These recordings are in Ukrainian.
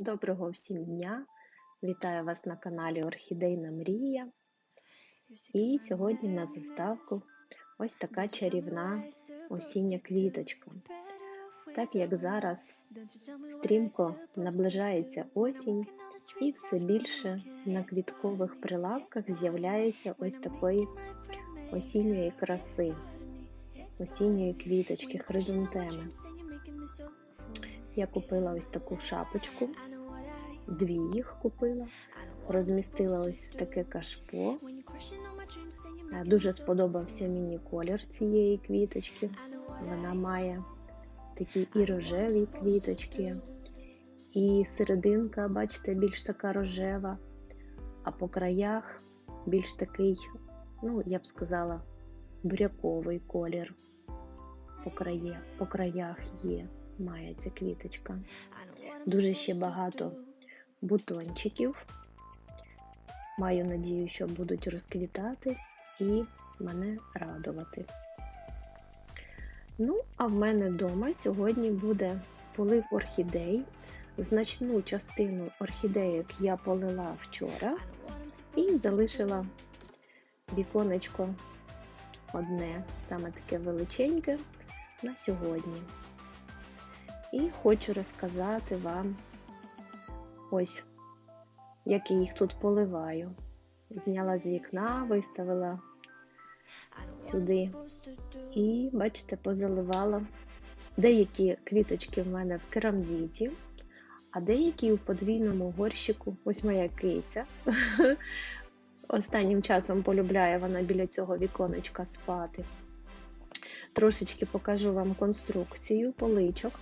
Доброго всім дня! Вітаю вас на каналі Орхідейна Мрія. І сьогодні на заставку ось така чарівна осіння квіточка. Так як зараз стрімко наближається осінь, і все більше на квіткових прилавках з'являється ось такої осінньої краси, осінньої квіточки, хризантеми. Я купила ось таку шапочку, дві їх купила, розмістила ось в таке кашпо. Е, Дуже сподобався мені колір цієї квіточки. Вона має такі і рожеві квіточки, і серединка, бачите, більш така рожева, а по краях більш такий, ну, я б сказала, буряковий колір. По, крає, по краях є, має ця квіточка. Дуже ще багато бутончиків. Маю надію, що будуть розквітати і мене радувати. Ну, а в мене вдома сьогодні буде полив орхідей. Значну частину орхідейок я полила вчора і залишила віконечко одне, саме таке величеньке, на сьогодні. І хочу розказати вам ось, як я їх тут поливаю. Зняла з вікна, виставила сюди і, бачите, позаливала. Деякі квіточки в мене в керамзіті, а деякі у подвійному горщику. Ось моя киця. Останнім часом полюбляє вона біля цього віконечка спати. Трошечки покажу вам конструкцію поличок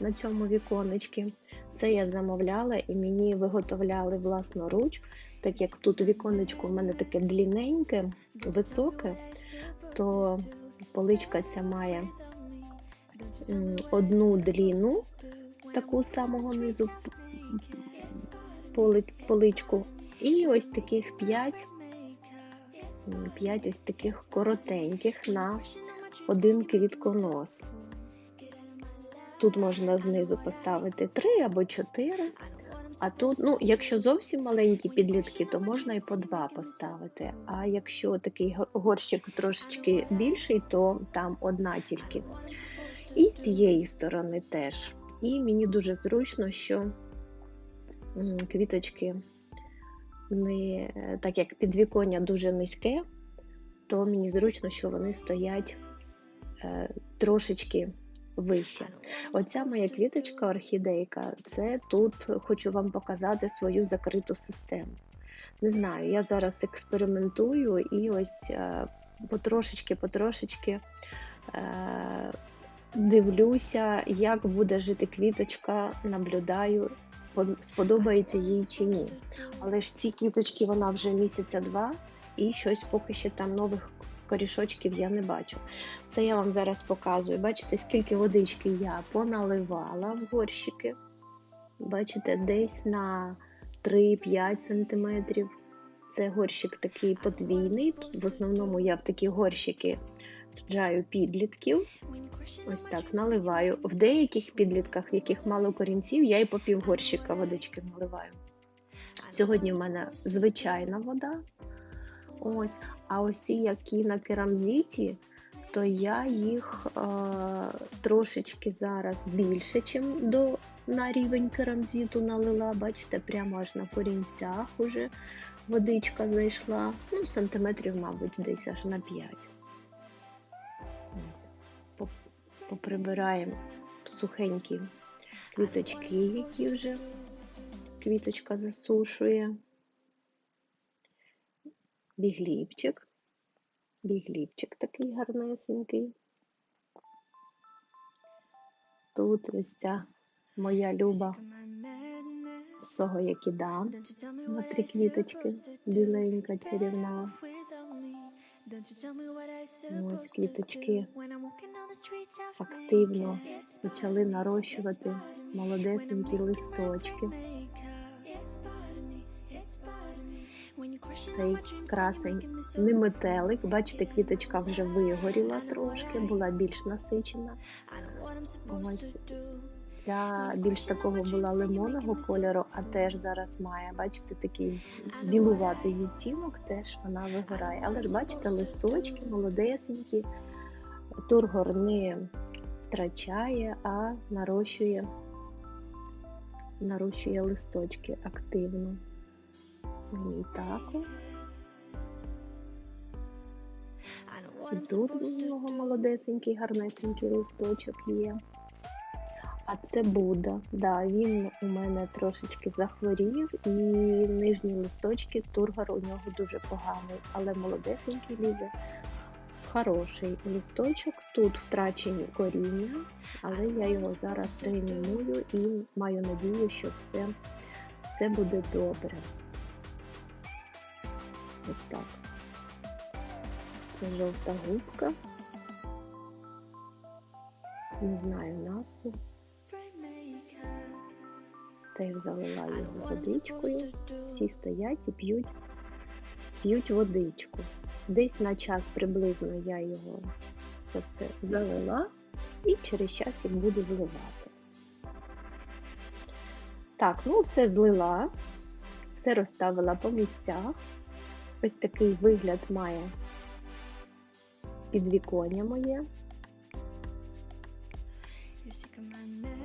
на цьому віконечці. Це я замовляла і мені виготовляли власноруч, так як тут віконечко в мене таке длінненьке, високе, то поличка ця має одну дліну, таку самого низу поличку, і ось таких 5, 5 ось таких коротеньких на один квітконос. Тут можна знизу поставити 3 або 4, а тут, ну, якщо зовсім маленькі підлітки, то можна і по 2 поставити. А якщо такий горщик трошечки більший, то там одна тільки. І з цієї сторони теж. І мені дуже зручно, що квіточки не так як підвіконня дуже низьке, то мені зручно, що вони стоять е, трошечки вище. Оця моя квіточка орхідейка, це тут хочу вам показати свою закриту систему. Не знаю, я зараз експериментую і ось потрошечки-потрошечки е, дивлюся, як буде жити квіточка, наблюдаю, сподобається їй чи ні. Але ж ці квіточки вона вже місяця два, і щось поки ще там нових корішочків я не бачу. Це я вам зараз показую. Бачите, скільки водички я поналивала в горщики. Бачите, десь на 3-5 см. Це горщик такий подвійний. В основному я в такі горщики саджаю підлітків. Ось так наливаю. В деяких підлітках, в яких мало корінців, я і по пів горщика водички наливаю. Сьогодні в мене звичайна вода. Ось, а ось які на керамзіті, то я їх е, трошечки зараз більше, чим до на рівень керамзіту налила. Бачите, прямо аж на корінцях уже водичка зайшла. Ну, сантиметрів, мабуть, десь аж на 5. Ось, поприбираємо сухенькі квіточки, які вже квіточка засушує. Бігліпчик. Бігліпчик такий гарнесенький. Тут ось ця моя люба Согоякіда. на три квіточки, біленька, чарівна. Ось квіточки активно почали нарощувати молодесенькі листочки. Цей красень не метелик. Бачите, квіточка вже вигоріла трошки, була більш насичена. Ось Ця більш такого була лимонного кольору, а теж зараз має, бачите, такий білуватий відтінок, теж вона вигорає. Але ж бачите, листочки молодесенькі, тургор не втрачає, а нарощує, нарощує листочки активно. Мій. І тут у нього молодесенький, гарнесенький листочок є. А це Будда. Да, він у мене трошечки захворів, і нижні листочки, тургор у нього дуже поганий, але молодесенький лізе. Хороший листочок, тут втрачені коріння, але я його зараз реанімую і маю надію, що все, все буде добре. Ось так. Це жовта губка. Не знаю назву. Та Теж залила його водичкою. Всі стоять і п'ють, п'ють водичку. Десь на час приблизно я його це все залила і через час їх буду зливати. Так, ну все злила, все розставила по місцях. Ось такий вигляд має підвіконня моє.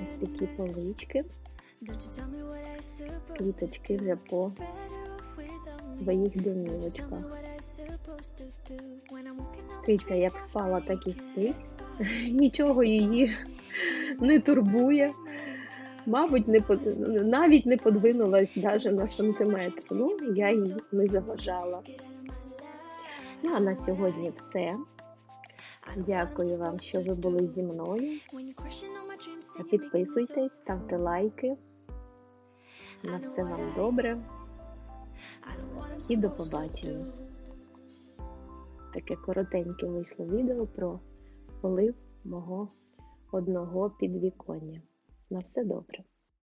Ось такі полички. Квіточки вже по своїх домівочках. Киця як спала, так і спить. Нічого її не турбує. Мабуть, не под... навіть не подвинулась навіть на сантиметр. Ну, я їй не заважала. Ну, а на сьогодні все. Дякую вам, що ви були зі мною. Підписуйтесь, ставте лайки. На все вам добре і до побачення. Таке коротеньке вийшло відео про полив мого одного підвіконня. На все добре.